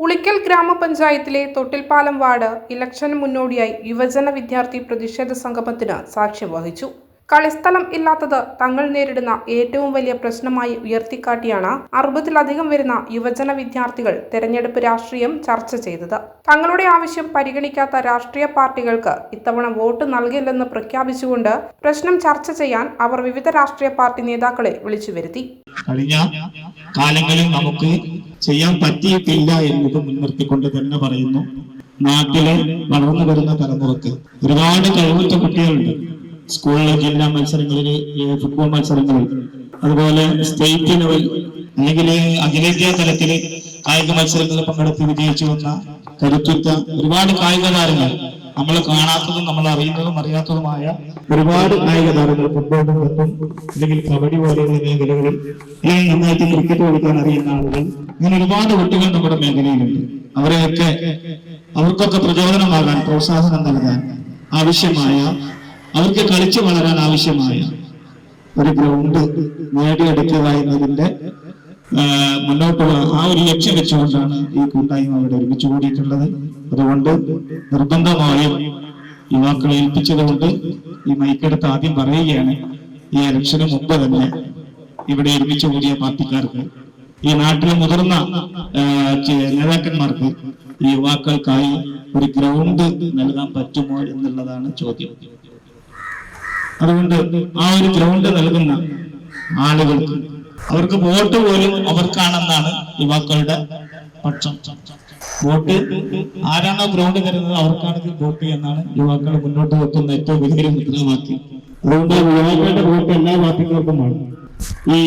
ഉളിക്കൽ ഗ്രാമപഞ്ചായത്തിലെ തൊട്ടിൽപ്പാലം വാർഡ് ഇലക്ഷന് മുന്നോടിയായി യുവജന വിദ്യാർത്ഥി പ്രതിഷേധ സംഗമത്തിന് സാക്ഷ്യം വഹിച്ചു. കളിസ്ഥലം ഇല്ലാത്തത് തങ്ങൾ നേരിടുന്ന ഏറ്റവും വലിയ പ്രശ്നമായി ഉയർത്തിക്കാട്ടിയാണ് അറുപതിലധികം വരുന്ന യുവജന വിദ്യാർത്ഥികൾ തെരഞ്ഞെടുപ്പ് രാഷ്ട്രീയം ചർച്ച ചെയ്തത്. തങ്ങളുടെ ആവശ്യം പരിഗണിക്കാത്ത രാഷ്ട്രീയ പാർട്ടികൾക്ക് ഇത്തവണ വോട്ട് നൽകില്ലെന്ന് പ്രഖ്യാപിച്ചുകൊണ്ട് പ്രശ്നം ചർച്ച ചെയ്യാൻ അവർ വിവിധ രാഷ്ട്രീയ പാർട്ടി നേതാക്കളെ വിളിച്ചു വരുത്തി. കഴിഞ്ഞ കാലങ്ങളിൽ നമുക്ക് ചെയ്യാൻ പറ്റിയിട്ടില്ല എന്നത് മുൻനിർത്തിക്കൊണ്ട് തന്നെ പറയുന്നു. നാട്ടിലെ വളർന്നു വരുന്ന തലമുറയ്ക്ക് ഒരുപാട് കഴിവുറ്റ കുട്ടികളുണ്ട്. സ്കൂളിലെ ജില്ലാ മത്സരങ്ങളിൽ ഫുട്ബോൾ മത്സരങ്ങളിൽ അതുപോലെ സ്റ്റേറ്റ് ലെവൽ അല്ലെങ്കിൽ അഖിലേന്ത്യാ തലത്തിൽ കായിക മത്സരങ്ങളിൽ പങ്കെടുത്ത് വിജയിച്ചു വന്ന കരുത്തുറ്റ ഒരുപാട് കായിക താരങ്ങൾ നമ്മൾ കാണാത്തതും നമ്മൾ അറിയുന്നതും അറിയാത്തതുമായ ഒരുപാട് കായിക താരങ്ങൾ ഫുട്ബോൾ അല്ലെങ്കിൽ കബഡി പോലെയുള്ള മേഖലകളിൽ അല്ലെങ്കിൽ നന്നായിട്ട് ക്രിക്കറ്റ് കളിക്കാൻ അറിയുന്ന ആളുകൾ ഇങ്ങനെ ഒരുപാട് കുട്ടികൾ നമ്മുടെ മേഖലയിലുണ്ട്. അവരെയൊക്കെ അവർക്കൊക്കെ പ്രചോദനമാകാൻ പ്രോത്സാഹനം നൽകാൻ ആവശ്യമായ അവർക്ക് കളിച്ചു വളരാൻ ആവശ്യമായ ഒരു ഗ്രൗണ്ട് നേടിയെടുക്കുക എന്നതിന്റെ ആ, മുന്നോട്ടുള്ള ആ ഒരു ലക്ഷ്യം വെച്ചുകൊണ്ടാണ് ഈ കൂട്ടായ്മ അവിടെ ഒരുമിച്ച് കൂടിയിട്ടുള്ളത്. അതുകൊണ്ട് നിർബന്ധമായും യുവാക്കളെ ഏൽപ്പിച്ചതുകൊണ്ട് ഈ മൈക്കെടുത്ത് ആദ്യം പറയുകയാണ് ഈ ഇലക്ഷന് മുമ്പ് തന്നെ ഇവിടെ ഒരുമിച്ച് കൂടിയ പാർട്ടിക്കാർക്ക് ഈ നാട്ടിലെ മുതിർന്ന നേതാക്കന്മാർക്ക് ഈ യുവാക്കൾക്കായി ഒരു ഗ്രൗണ്ട് നൽകാൻ പറ്റുമോ എന്നുള്ളതാണ് ചോദ്യം. അതുകൊണ്ട് ആ ഒരു ഗ്രൗണ്ട് നൽകുന്ന ആളുകൾക്ക് അവർക്ക് വോട്ട് പോലും അവർക്കാണെന്നാണ് യുവാക്കളുടെ പക്ഷം. വോട്ട് ആരാണോ ഗ്രൗണ്ട് തരുന്നത് അവർക്കാണ് വോട്ട് എന്നാണ് യുവാക്കൾ മുന്നോട്ട് വെക്കുന്ന ഏറ്റവും വലിയൊരു മുദ്രാവാക്യം. അതുകൊണ്ട് യുവാക്കളുടെ വോട്ട് എല്ലാ പാർട്ടികൾക്കുമാണ് ഈ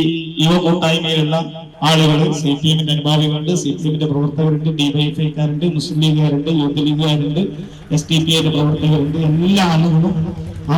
യുവ കൂട്ടായ്മയിലുള്ള ആളുകൾ സി പി എമ്മിന്റെ അനുഭാവികളുണ്ട് സി പി എമ്മിന്റെ പ്രവർത്തകരുണ്ട് ഡിവൈഎഫ്ഐക്കാരുണ്ട് മുസ്ലിം ലീഗുകാരുണ്ട് യൂത്ത് ലീഗുകാരുണ്ട് എസ് ഡി പി ഐയുടെ പ്രവർത്തകരുണ്ട് എല്ലാ ആളുകളും ആ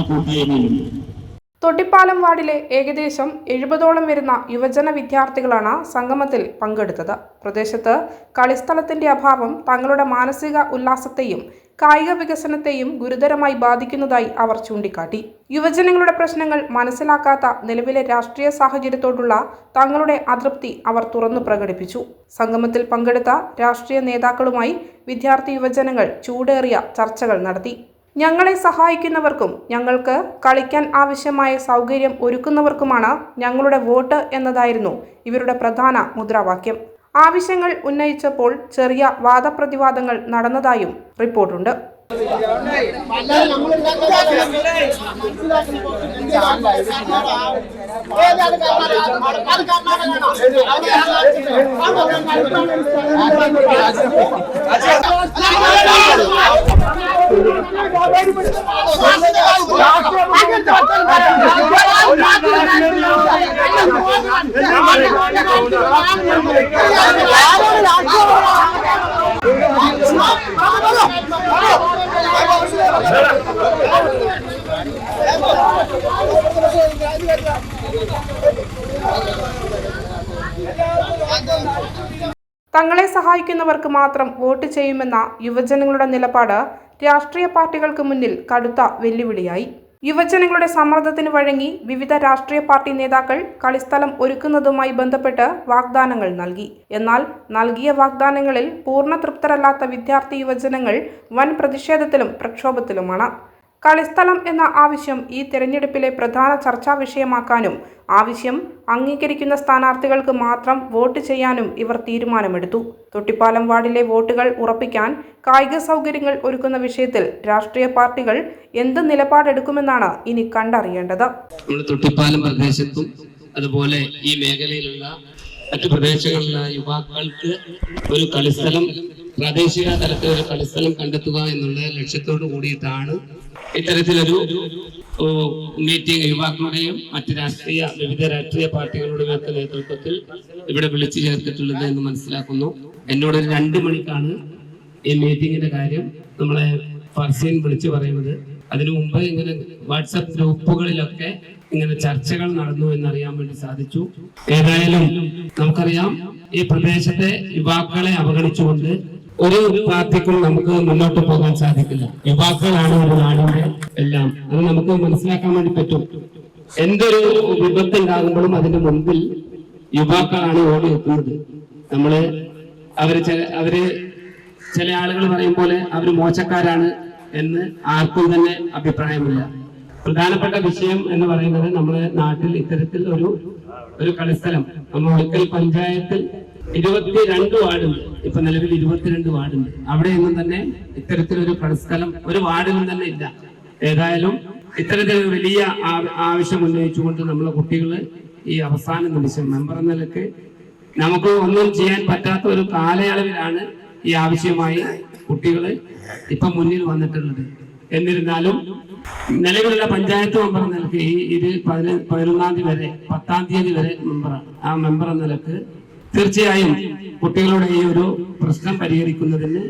തൊട്ടിപ്പാലം വാർഡിലെ ഏകദേശം എഴുപതോളം വരുന്ന യുവജന വിദ്യാർത്ഥികളാണ് സംഗമത്തിൽ പങ്കെടുത്തത്. പ്രദേശത്ത് കളിസ്ഥലത്തിന്റെ അഭാവം തങ്ങളുടെ മാനസിക ഉല്ലാസത്തെയും കായിക വികസനത്തെയും ഗുരുതരമായി ബാധിക്കുന്നതായി അവർ ചൂണ്ടിക്കാട്ടി. യുവജനങ്ങളുടെ പ്രശ്നങ്ങൾ മനസ്സിലാക്കാത്ത നിലവിലെ രാഷ്ട്രീയ സാഹചര്യത്തോടുള്ള തങ്ങളുടെ അതൃപ്തി അവർ തുറന്നു പ്രകടിപ്പിച്ചു. സംഗമത്തിൽ പങ്കെടുത്ത രാഷ്ട്രീയ നേതാക്കളുമായി വിദ്യാർത്ഥി യുവജനങ്ങൾ ചൂടേറിയ ചർച്ചകൾ നടത്തി. ഞങ്ങളെ സഹായിക്കുന്നവർക്കും ഞങ്ങൾക്ക് കളിക്കാൻ ആവശ്യമായ സൗകര്യം ഒരുക്കുന്നവർക്കുമാണ് ഞങ്ങളുടെ വോട്ട് എന്നതായിരുന്നു ഇവരുടെ പ്രധാന മുദ്രാവാക്യം. ആവശ്യങ്ങൾ ഉന്നയിച്ചപ്പോൾ ചെറിയ വാദപ്രതിവാദങ്ങൾ നടന്നതായും റിപ്പോർട്ടുണ്ട്. തങ്ങളെ സഹായിക്കുന്നവർക്ക് മാത്രം വോട്ട് ചെയ്യുമെന്ന യുവജനങ്ങളുടെ നിലപാട് രാഷ്ട്രീയ പാർട്ടികൾക്ക് മുന്നിൽ കടുത്ത വെല്ലുവിളിയായി. യുവജനങ്ങളുടെ സമ്മർദ്ദത്തിന് വഴങ്ങി വിവിധ രാഷ്ട്രീയ പാർട്ടി നേതാക്കൾ കളിസ്ഥലം ഒരുക്കുന്നതുമായി ബന്ധപ്പെട്ട് വാഗ്ദാനങ്ങൾ നൽകി. എന്നാൽ നൽകിയ വാഗ്ദാനങ്ങളിൽ പൂർണ തൃപ്തരല്ലാത്ത വിദ്യാർത്ഥി യുവജനങ്ങൾ വൻ പ്രതിഷേധത്തിലും പ്രക്ഷോഭത്തിലുമാണ്. കളിസ്ഥലം എന്ന ആവശ്യം ഈ തെരഞ്ഞെടുപ്പിലെ പ്രധാന ചർച്ചാ വിഷയമാക്കാനും ആവശ്യം അംഗീകരിക്കുന്ന സ്ഥാനാർത്ഥികൾക്ക് മാത്രം വോട്ട് ചെയ്യാനും ഇവർ തീരുമാനമെടുത്തു. തൊട്ടിപ്പാലം വാർഡിലെ വോട്ടുകൾ ഉറപ്പിക്കാൻ കായിക സൗകര്യങ്ങൾ ഒരുക്കുന്ന വിഷയത്തിൽ രാഷ്ട്രീയ പാർട്ടികൾ എന്ത് നിലപാടെടുക്കുമെന്നാണ് ഇനി കണ്ടറിയേണ്ടത്. നമ്മുടെ തൊട്ടിപ്പാലം പ്രദേശത്തും അതുപോലെ ഈ മേഖലയിലുള്ള മറ്റു പ്രദേശങ്ങളിലുള്ള യുവാക്കൾക്ക് ഒരു കളിസ്ഥലം പ്രാദേശിക തലത്തിൽ ഒരു കളിസ്ഥലം കണ്ടെത്തുക എന്നുള്ള ലക്ഷ്യത്തോടു കൂടിയിട്ടാണ് ഇത്തരത്തിലൊരു മീറ്റിംഗ് യുവാക്കളുടെയും മറ്റ് രാഷ്ട്രീയ വിവിധ രാഷ്ട്രീയ പാർട്ടികളുടെയും ഒക്കെ നേതൃത്വത്തിൽ ഇവിടെ വിളിച്ചു ചേർത്തിട്ടുള്ളത് എന്ന് മനസ്സിലാക്കുന്നു. എന്നോട് ഒരു രണ്ട് മണിക്കാണ് ഈ മീറ്റിംഗിന്റെ കാര്യം നമ്മളെ ഫർസീൻ വിളിച്ചു പറയുന്നത്. അതിനു മുമ്പ് ഇങ്ങനെ വാട്സപ്പ് ഗ്രൂപ്പുകളിലൊക്കെ ഇങ്ങനെ ചർച്ചകൾ നടന്നു എന്നറിയാൻ വേണ്ടി സാധിച്ചു. ഏതായാലും നമുക്കറിയാം ഈ പ്രദേശത്തെ യുവാക്കളെ അവഗണിച്ചുകൊണ്ട് ഒരു പാർട്ടിക്കും നമുക്ക് മുന്നോട്ട് പോകാൻ സാധിക്കില്ല. യുവാക്കളാണ് ഒരു നാടിന്റെ എല്ലാം. അത് നമുക്ക് മനസ്സിലാക്കാൻ വേണ്ടി പറ്റും. എന്തൊരു വിപത്ത് ഉണ്ടാകുമ്പോഴും അതിന്റെ മുൻപിൽ യുവാക്കളാണ് ഓടി നിൽക്കുന്നത് നമ്മൾ അവർ അവർ ചില ആളുകൾ പറയും പോലെ അവർ മോശക്കാരാണ് എന്ന് ആർക്കും തന്നെ അഭിപ്രായമില്ല. പ്രധാനപ്പെട്ട വിഷയം എന്ന് പറയുന്നത് നമ്മുടെ നാട്ടിൽ ഇത്തരത്തിൽ ഒരു ഒരു കളിസ്ഥലം. നമ്മൾ ഒരിക്കൽ പഞ്ചായത്തിൽ ഇരുപത്തിരണ്ട് വാർഡുണ്ട് ഇപ്പൊ നിലവിൽ ഇരുപത്തിരണ്ട് വാർഡുണ്ട്. അവിടെയൊന്നും തന്നെ ഇത്തരത്തിലൊരു പ്രസ്ഥലം ഒരു വാർഡിലും തന്നെ ഇല്ല. ഏതായാലും ഇത്തരത്തിൽ വലിയ ആവശ്യം ഉന്നയിച്ചുകൊണ്ട് നമ്മളെ കുട്ടികൾ ഈ അവസാന നിമിഷം മെമ്പർ എന്ന നിലയ്ക്ക് നമുക്ക് ഒന്നും ചെയ്യാൻ പറ്റാത്ത ഒരു കാലയളവിലാണ് ഈ ആവശ്യമായി കുട്ടികൾ ഇപ്പൊ മുന്നിൽ വന്നിട്ടുള്ളത്. എന്നിരുന്നാലും നിലവിലുള്ള പഞ്ചായത്ത് മെമ്പർ നിലയ്ക്ക് ഈ ഇത് പതിന- പതിനൊന്നാം തീയതി വരെ പത്താം തീയതി വരെ മെമ്പറാണ് ആ മെമ്പർ എന്ന നിലയ്ക്ക് തീർച്ചയായും കുട്ടികളുടെ ഈ ഒരു പ്രശ്നം പരിഹരിക്കുന്നതിന്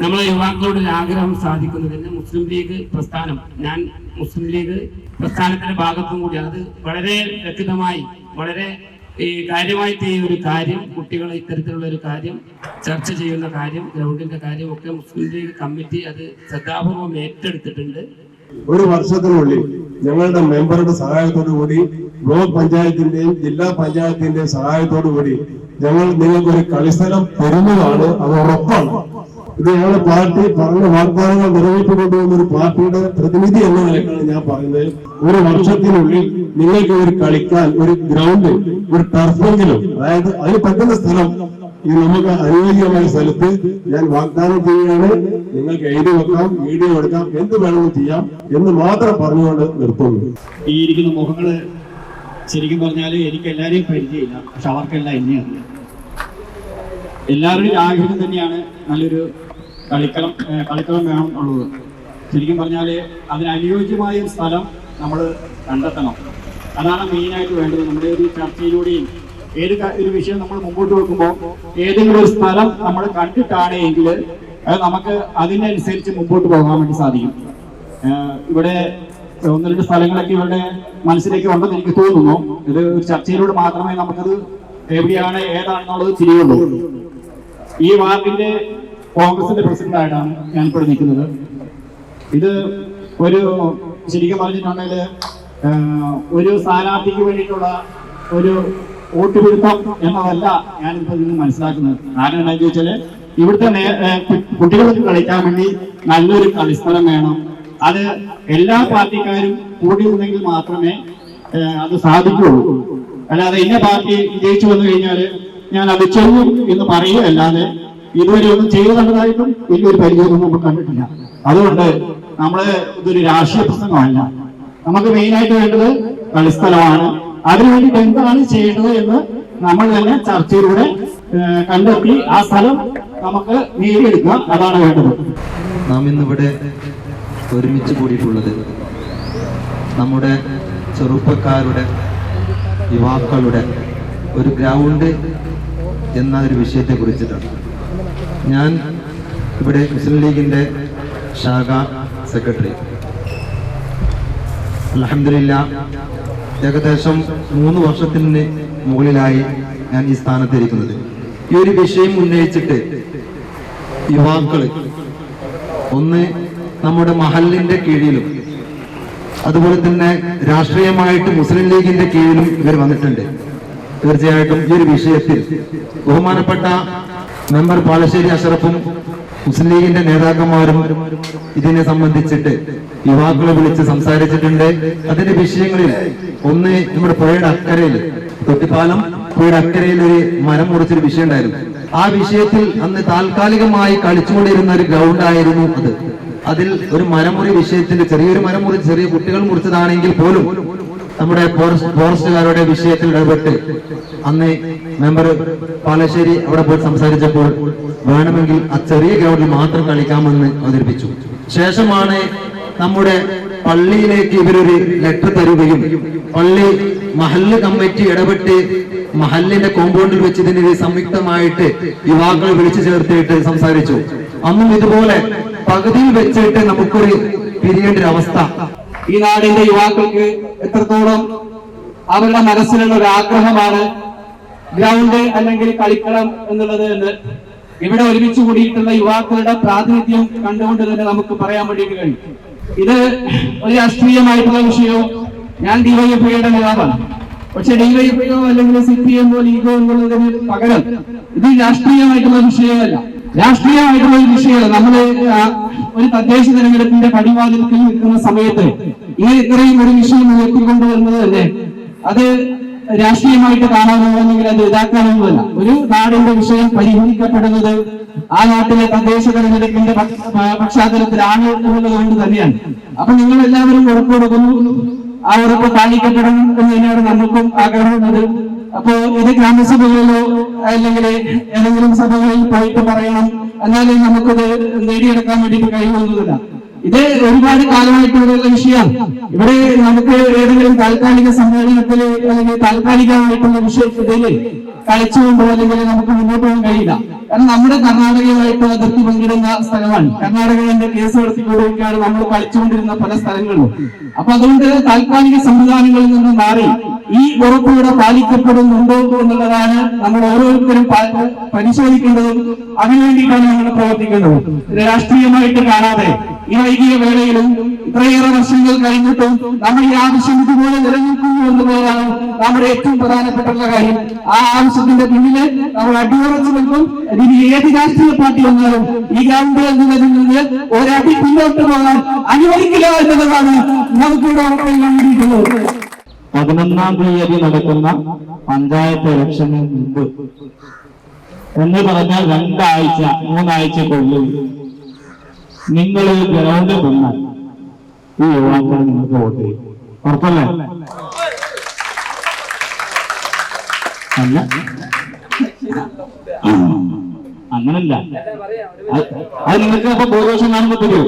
നമ്മളെ യുവാക്കളുടെ ആഗ്രഹം സാധിക്കുന്നതിന് മുസ്ലിം ലീഗ് പ്രസ്ഥാനം ഞാൻ മുസ്ലിം ലീഗ് പ്രസ്ഥാനത്തിന്റെ ഭാഗത്തും കൂടി അത് വളരെ വ്യക്തമായി വളരെ ഈ കാര്യമായിട്ട് ഈ ഒരു കാര്യം കുട്ടികളെ ഇത്തരത്തിലുള്ള ഒരു കാര്യം ചർച്ച ചെയ്യുന്ന കാര്യം ഗ്രൗണ്ടിന്റെ കാര്യം ഒക്കെ മുസ്ലിം ലീഗ് കമ്മിറ്റി അത് ശ്രദ്ധാപൂർവം ഏറ്റെടുത്തിട്ടുണ്ട്. ഒരു വർഷത്തിനുള്ളിൽ ഞങ്ങളുടെ മെമ്പറുടെ സഹായത്തോടു കൂടി ബ്ലോക്ക് പഞ്ചായത്തിന്റെയും ജില്ലാ പഞ്ചായത്തിന്റെയും സഹായത്തോടു കൂടി ഞങ്ങൾ നിങ്ങൾക്ക് ഒരു കളിസ്ഥലം തരുന്നതാണ് അത് ഉറപ്പാണ്. ഇത് ഞങ്ങളുടെ പാർട്ടി പറഞ്ഞ വാഗ്ദാനങ്ങൾ നിറവേറ്റിക്കൊണ്ടുവന്ന ഒരു പാർട്ടിയുടെ പ്രതിനിധി എന്ന നിലക്കാണ് ഞാൻ പറയുന്നത്. ഒരു വർഷത്തിനുള്ളിൽ നിങ്ങൾക്ക് ഒരു കളിക്കാൻ ഒരു ഗ്രൗണ്ട് ഒരു ടർഫെങ്കിലും അതായത് അതിന് പറ്റുന്ന സ്ഥലം ഇത് നമുക്ക് അനുയോജ്യമായ സ്ഥലത്ത് ഞാൻ വാഗ്ദാനം ചെയ്യുകയാണ്. നിങ്ങൾക്ക് എഴുതി വെക്കാം വീഡിയോ എടുക്കാം എന്ത് വേണമെങ്കിലും ചെയ്യാം എന്ന് മാത്രം പറഞ്ഞുകൊണ്ട് നിർത്തുന്നു. ഈ ഇരിക്കുന്ന മുഖങ്ങൾ ശരിക്കും പറഞ്ഞാൽ എനിക്ക് എല്ലാവരെയും പരിചയമില്ല. പക്ഷെ അവർക്കെല്ലാം എന്നെ അറിയാം. എല്ലാവരുടെയും ആഗ്രഹം തന്നെയാണ് നല്ലൊരു കളിക്കളം കളിക്കളം വേണം എന്നുള്ളത്. ശരിക്കും പറഞ്ഞാൽ അതിനനുയോജ്യമായ ഒരു സ്ഥലം നമ്മൾ കണ്ടെത്തണം. അതാണ് മെയിനായിട്ട് വേണ്ടത്. നമ്മുടെ ഒരു ചർച്ചയിലൂടെയും ഏത് ഒരു വിഷയം നമ്മൾ മുമ്പോട്ട് വെക്കുമ്പോൾ ഏതെങ്കിലും ഒരു സ്ഥലം നമ്മൾ കണ്ടിട്ടാണ് എങ്കിൽ നമുക്ക് അതിനനുസരിച്ച് മുമ്പോട്ട് പോകാൻ വേണ്ടി സാധിക്കും. ഇവിടെ ഒന്ന് രണ്ട് സ്ഥലങ്ങളൊക്കെ ഇവരുടെ മനസ്സിലേക്ക് ഉണ്ടെന്ന് എനിക്ക് തോന്നുന്നു. ഇത് ചർച്ചയിലൂടെ മാത്രമേ നമുക്കത് എവിടെയാണ് ഏതാണെന്നുള്ളത് തിരിയുള്ളൂ. ഈ വാർഡിന്റെ കോൺഗ്രസിന്റെ പ്രസിഡന്റായിട്ടാണ് ഇപ്പോൾ നിൽക്കുന്നത്. ഇത് ഒരു ശരിക്കും പറഞ്ഞിട്ടുണ്ടെങ്കിൽ ഒരു സ്ഥാനാർത്ഥിക്ക് വേണ്ടിയിട്ടുള്ള ഒരു വോട്ടുപിടുത്തം എന്നതല്ല ഞാനിപ്പോൾ ഇതിൽ നിന്ന് മനസ്സിലാക്കുന്നത്. കാരണം എന്താണെന്ന് ചോദിച്ചാൽ ഇവിടുത്തെ കുട്ടികൾക്ക് കളിക്കാൻ വേണ്ടി നല്ലൊരു കളിസ്ഥലം വേണം. അത് എല്ലാ പാർട്ടിക്കാരും കൂടി ഉണ്ടെങ്കിൽ മാത്രമേ അത് സാധിക്കുകയുള്ളൂ. അല്ലാതെ ഇന്ന പാർട്ടി ജയിച്ചു വന്നു കഴിഞ്ഞാൽ ഞാൻ അത് ചെയ്യും എന്ന് പറയുകയല്ലാതെ ഇതുവരെ ഒന്നും ചെയ്തു കണ്ടതായിട്ടും വലിയൊരു പരിചയമൊന്നും നമുക്ക് കണ്ടിട്ടില്ല. അതുകൊണ്ട് നമ്മൾ ഇതൊരു രാഷ്ട്രീയ പ്രസംഗമല്ല. നമുക്ക് മെയിനായിട്ട് വേണ്ടത് കളിസ്ഥലമാണ് അതിനുവേണ്ടി എന്താണ് ചെയ്യേണ്ടത് എന്ന് നമ്മൾ തന്നെ ചർച്ചയിലൂടെ കണ്ടെത്തി ആ സ്ഥലം നമുക്ക് നേടിയെടുക്കുക അതാണ് വേണ്ടത്. നാം ഇന്നിവിടെ ഒരുമിച്ച് കൂടിയിട്ടുള്ളത്. നമ്മുടെ ചെറുപ്പക്കാരുടെ യുവാക്കളുടെ ഒരു ഗ്രൗണ്ട് എന്ന ഒരു വിഷയത്തെ കുറിച്ചിട്ടാണ് ഞാൻ ഇവിടെ മുസ്ലിം ലീഗിന്റെ ശാഖ സെക്രട്ടറി. അലഹമില്ല ഏകദേശം മൂന്ന് വർഷത്തിന് മുകളിലായി ഞാൻ ഈ സ്ഥാനത്തിരിക്കുന്നത്. ഈ ഒരു വിഷയം ഉന്നയിച്ചിട്ട് യുവാക്കൾ ഒന്ന് നമ്മുടെ മഹലിന്റെ കീഴിലും അതുപോലെ തന്നെ രാഷ്ട്രീയമായിട്ട് മുസ്ലിം ലീഗിന്റെ കീഴിലും ഇവർ വന്നിട്ടുണ്ട്. തീർച്ചയായിട്ടും ഈ ഒരു വിഷയത്തിൽ ബഹുമാനപ്പെട്ട മെമ്പർ പാലശ്ശേരി അഷറഫും മുസ്ലിം ലീഗിന്റെ നേതാക്കന്മാരും ഇതിനെ സംബന്ധിച്ചിട്ട് യുവാക്കളെ വിളിച്ച് സംസാരിച്ചിട്ടുണ്ട്. അതിന്റെ വിഷയങ്ങളിൽ ഒന്ന് നമ്മുടെ പുഴയുടെ അക്കരയിൽ തൊട്ടിപ്പാലം പുഴയുടെ അക്കരയിൽ ഒരു മരം മുറിച്ചൊരു വിഷയം ഉണ്ടായിരുന്നു ആ വിഷയത്തിൽ അന്ന് താൽക്കാലികമായി കളിച്ചുകൊണ്ടിരുന്ന ഒരു ഗ്രൗണ്ട് ആയിരുന്നു അത്. അതിൽ ഒരു മരമുറി വിഷയത്തിന്റെ ചെറിയൊരു മരമുറി ചെറിയ കുട്ടികൾ മുറിച്ചതാണെങ്കിൽ പോലും നമ്മുടെ ഫോറസ്റ്റ് ഫോറസ്റ്റുകാരുടെ വിഷയത്തിൽ ഇടപെട്ട് അന്ന് മെമ്പർ പാലശ്ശേരി അവിടെ പോയി സംസാരിച്ചപ്പോൾ വേണമെങ്കിൽ ആ ചെറിയ ഗ്രൗണ്ടിൽ മാത്രം കളിക്കാമെന്ന് അവതരിപ്പിച്ചു. ശേഷമാണ് നമ്മുടെ പള്ളിയിലേക്ക് ഇവരൊരു ലെറ്റർ തരുകയും പള്ളി മഹല്ല് കമ്മിറ്റി ഇടപെട്ട് മഹല്ലിന്റെ കോമ്പൗണ്ടിൽ വെച്ച് ഇതിന് സംയുക്തമായിട്ട് യുവാക്കളെ വിളിച്ചു ചേർത്തിട്ട് സംസാരിച്ചു. അന്നും ഇതുപോലെ പകുതിയിൽ വെച്ചിട്ട് നമുക്കൊരു പിരിയേണ്ട ഒരു അവസ്ഥ ഈ നാടിന്റെ യുവാക്കൾക്ക് എത്രത്തോളം അവരുടെ മനസ്സിലുള്ള ഒരു ആഗ്രഹമാണ് ഗ്രൗണ്ട് അല്ലെങ്കിൽ കളിക്കളം എന്നുള്ളത് എന്ന് ഇവിടെ ഒരുമിച്ച് കൂടിയിട്ടുള്ള യുവാക്കളുടെ പ്രാതിനിധ്യം കണ്ടുകൊണ്ട് തന്നെ നമുക്ക് പറയാൻ വേണ്ടിയിട്ട് കഴിയും. ഇത് ഒരു രാഷ്ട്രീയമായിട്ടുള്ള വിഷയവും ഞാൻ ഡിവൈഎഫ്ഐയുടെ നേതാവാണ്. പക്ഷെ ഡിവൈഎഫ്ഐയോ അല്ലെങ്കിൽ സി പി എമ്മോ ലീഗോ എന്നുള്ളതിന് പകരം ഇത് രാഷ്ട്രീയമായിട്ടുള്ള വിഷയമല്ല. രാഷ്ട്രീയമായിട്ടുള്ള ഒരു വിഷയമല്ല നമ്മൾ ഒരു തദ്ദേശ തെരഞ്ഞെടുപ്പിന്റെ പടിവാതിൽക്കൽ നിൽക്കുന്ന സമയത്ത് ഈ ഇത്രയും ഒരു വിഷയം ഉയർത്തിക്കൊണ്ടുവരുന്നത് തന്നെ അത് രാഷ്ട്രീയമായിട്ട് കാണാനോ അല്ലെങ്കിൽ അത് ഇതാക്കാനൊന്നുമല്ല. ഒരു നാടിന്റെ വിഷയം പരിഹരിക്കപ്പെടുന്നത് ആ നാട്ടിലെ തദ്ദേശ തെരഞ്ഞെടുപ്പിന്റെ പശ്ചാത്തലത്തിലാണ് എന്നുള്ളത് കൊണ്ട് തന്നെയാണ്. അപ്പൊ നിങ്ങൾ എല്ലാവരും ഉറപ്പ് കൊടുക്കുന്നു. ആ ഉറപ്പ് പാലിക്കപ്പെടണം എന്ന് തന്നെയാണ് നമുക്കും ആഗ്രഹമുള്ളത്. അപ്പോ ഇത് ഗ്രാമസഭകളിലോ അല്ലെങ്കിൽ ഏതെങ്കിലും സഭകളിൽ പോയിട്ട് പറയണം. എന്നാലേ നമുക്കത് നേടിയെടുക്കാൻ വേണ്ടിയിട്ട് കഴിയുമെന്നതല്ല ഇത് ഒരുപാട് കാലമായിട്ട് ഇവിടെയുള്ള വിഷയമാണ് ഇവിടെ നമുക്ക് ഏതെങ്കിലും താൽക്കാലിക സമ്മേളനത്തിൽ അല്ലെങ്കിൽ താൽക്കാലികമായിട്ടുള്ള വിഷയത്തിൽ കളിച്ചുകൊണ്ടോ അല്ലെങ്കിൽ നമുക്ക് മുന്നോട്ട് പോകാൻ കഴിയില്ല. കാരണം നമ്മുടെ കർണാടകയുമായിട്ട് അതിർത്തി പങ്കിടുന്ന സ്ഥലമാണ്. കർണാടകയുടെ കേസ് നടത്തിക്കൊണ്ടിരിക്കുകയാണ് നമ്മൾ കളിച്ചുകൊണ്ടിരുന്ന പല സ്ഥലങ്ങളിലും അപ്പൊ അതുകൊണ്ട് താൽക്കാലിക സംവിധാനങ്ങളിൽ നിന്ന് മാറി ഈ ഉറപ്പുകൂടെ പാലിക്കപ്പെടുന്നുണ്ടോ എന്നുള്ളതാണ് നമ്മൾ ഓരോരുത്തരും പരിശോധിക്കേണ്ടതും അതിനുവേണ്ടിയിട്ടാണ് നമ്മൾ പ്രവർത്തിക്കേണ്ടത്. രാഷ്ട്രീയമായിട്ട് കാണാതെ ഈ വൈകിയ വേളയിലും ഇത്രയേറെ വർഷങ്ങൾ കഴിഞ്ഞിട്ടും നമ്മൾ ഈ ആവശ്യം ഇതുപോലെ നിലനിൽക്കുന്നു എന്നുള്ളതാണ് നമ്മുടെ ഏറ്റവും പ്രധാനപ്പെട്ടുള്ള കാര്യം. ആ ആവശ്യത്തിന്റെ പിന്നിൽ നമ്മൾ അടിയുറച്ചു നിൽക്കും. ഇതിന് ഏത് രാഷ്ട്രീയ പാർട്ടി വന്നാലും ഈ ഗവൺമെന്റ് എന്നതിൽ നിന്ന് ഒരടി പിന്നോട്ട് പോകാൻ അനുവദിക്കില്ല എന്നുള്ളതാണ് നമുക്കിവിടെ ഉറപ്പ് വേണ്ടിയിട്ടുള്ളത് പതിനൊന്നാം തീയതി നടക്കുന്ന പഞ്ചായത്ത് ഇലക്ഷന് മുമ്പ്. എന്ന് പറഞ്ഞാൽ രണ്ടാഴ്ച മൂന്നാഴ്ചക്കുള്ളിൽ. നിങ്ങൾ ഗ്രൗണ്ട് നിന്നാൽ ഈ യുവാക്കൾ നിങ്ങൾക്ക് വോട്ട് ചെയ്യും. ഉറപ്പല്ലേ? അല്ല. അങ്ങനല്ല. അത് നിങ്ങൾക്ക് അപ്പൊ ഭൂരിപക്ഷം കാണുമ്പോ തരൂ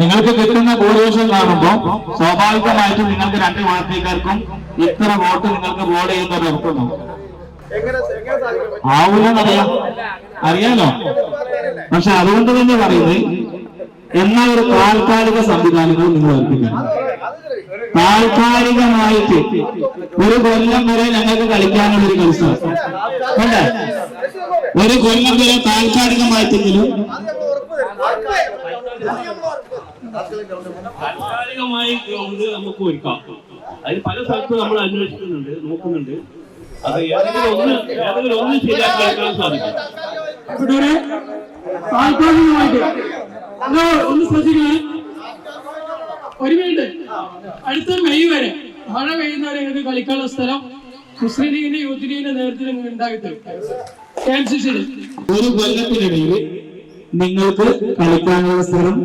നിങ്ങൾക്ക് കിട്ടുന്ന ഭൂരിപക്ഷം കാണുമ്പോൾ സ്വാഭാവികമായിട്ടും നിങ്ങൾക്ക് രണ്ട് പാർട്ടിക്കാർക്കും ഇത്ര വോട്ട് നിങ്ങൾക്ക് വോട്ട് ചെയ്യുന്ന ഒരു ഉറപ്പുണ്ടോ ആവൂലെന്നറിയാം അറിയാലോ? പക്ഷെ അതുകൊണ്ട് തന്നെ പറയുന്നത് എന്നാൽ ഒരു താൽക്കാലിക സംവിധാനങ്ങൾ നിങ്ങൾ ഏൽപ്പിക്കണം. താൽക്കാലികമായിട്ട് ഒരു കൊല്ലം വരെ ഞങ്ങൾക്ക് കളിക്കാനുള്ളൊരു മത്സരം വേണ്ടേ ഒരു കൊല്ലം വരെ താൽക്കാലികമായിട്ടെങ്കിലും താൽക്കാലികമായി ഗ്രൗണ്ട് നമുക്ക് ഒരുക്കാം. അതിന് പല സ്ഥലത്തും നമ്മൾ അന്വേഷിക്കുന്നുണ്ട് നോക്കുന്നുണ്ട്. അത് ഏതെങ്കിലും ഒന്ന് ഏതെങ്കിലും ഒന്ന് ശരിയാക്കി എടുക്കാൻ സാധിക്കും. താൽക്കാലികമായിട്ട്. ഒന്ന് ശ്രദ്ധിക്കണേ. ഒരു മിനിറ്റ്. അടുത്ത മെയ് വരെ. മഴ പെയ്യുന്നവരെ കളിക്കാനുള്ള സ്ഥലം മുസ്ലിം ലീഗിന്റെ യൂത്ത് ലീഗിന്റെ നേതൃത്വത്തിൽ ഉണ്ടാക്കി ഒരു കൊല്ലത്തിനിടയിൽ നിങ്ങൾക്ക് കളിക്കാനുള്ള സ്ഥലം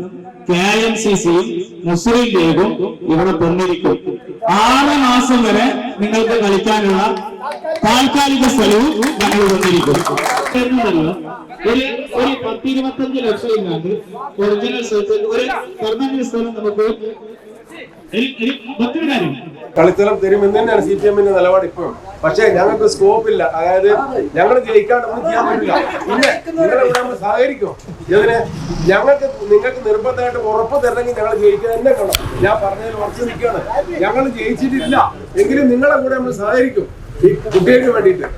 കെ എം സി സിയും മുസ്ലിം ലീഗും ഇവിടെ തന്നിരിക്കും. ആറ് മാസം വരെ നിങ്ങൾക്ക് കളിക്കാനുള്ള താൽക്കാലിക സ്ഥലവും ഞങ്ങൾ തന്നിരിക്കും. എന്നതല്ല, ഒരു ഒരു പത്തിരുപത്തഞ്ച് ലക്ഷം ഇല്ലാണ്ട് ഒറിജിനൽ സ്ഥലത്ത് ഒരു പെർമനന്റ് സ്ഥലം നമുക്ക് കളിസ്ഥലം തരുമെന്ന് തന്നെയാണ് സി പി എമ്മിന്റെ നിലപാട് ഇപ്പോഴും. പക്ഷേ ഞങ്ങൾക്ക് സ്കോപ്പ് ഇല്ല. അതായത് ഞങ്ങൾ ജയിക്കാണ്ട് ഒന്നും ചെയ്യാൻ പറ്റില്ല. പിന്നെ നിങ്ങളെ നമ്മൾ സഹകരിക്കും. ഇതിന് ഞങ്ങൾക്ക് നിങ്ങൾക്ക് നിർബന്ധമായിട്ട് ഉറപ്പ് തരണമെങ്കിൽ ഞങ്ങൾ ജയിക്കുക തന്നെ കാണും ഞാൻ പറഞ്ഞതിൽ ഉറച്ചു നിൽക്കുകയാണ്. ഞങ്ങൾ ജയിച്ചിട്ടില്ല. എങ്കിലും നിങ്ങളെ കൂടെ നമ്മൾ സഹകരിക്കും. ഈ കുട്ടികൾക്ക് വേണ്ടിയിട്ട്.